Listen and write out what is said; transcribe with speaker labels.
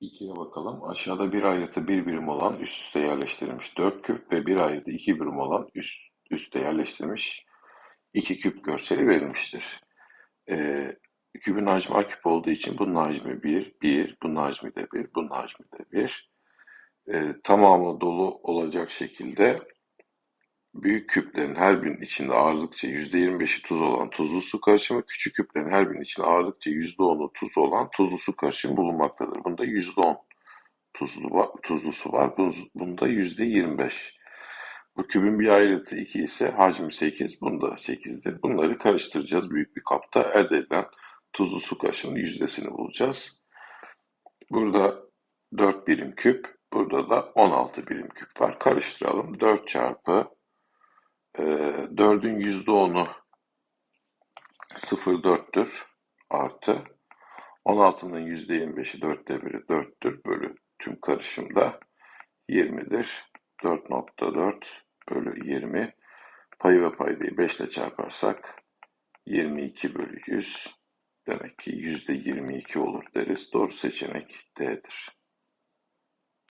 Speaker 1: 2'ye bakalım. Aşağıda bir ayrıtı bir birim olan üst üste yerleştirilmiş 4 küp ve bir ayrıtı iki birim olan üst üste yerleştirilmiş 2 küp görseli verilmiştir. Ee, kübün hacmi A küp olduğu için bunun hacmi 1, 1, bunun hacmi de 1, bunun hacmi de 1. Ee, tamamı dolu olacak şekilde büyük küplerin her birinin içinde ağırlıkça %25'i tuz olan tuzlu su karışımı, küçük küplerin her birinin içinde ağırlıkça %10'u tuz olan tuzlu su karışımı bulunmaktadır. Bunda %10 tuzlu, var, tuzlu su var, bunda %25. Bu kübün bir ayrıtı 2 ise hacmi 8, bunda 8'dir. Bunları karıştıracağız büyük bir kapta. Elde edilen tuzlu su karışımının yüzdesini bulacağız. Burada 4 birim küp, burada da 16 birim küp var. Karıştıralım. 4 çarpı 4'ün %10'u 0,4'tür artı 16'nın %25'i 4'te 1'i 4'tür bölü tüm karışımda 20'dir. 4.4 bölü 20 payı ve paydayı 5 ile çarparsak 22 bölü 100 demek ki %22 olur deriz. Doğru seçenek D'dir.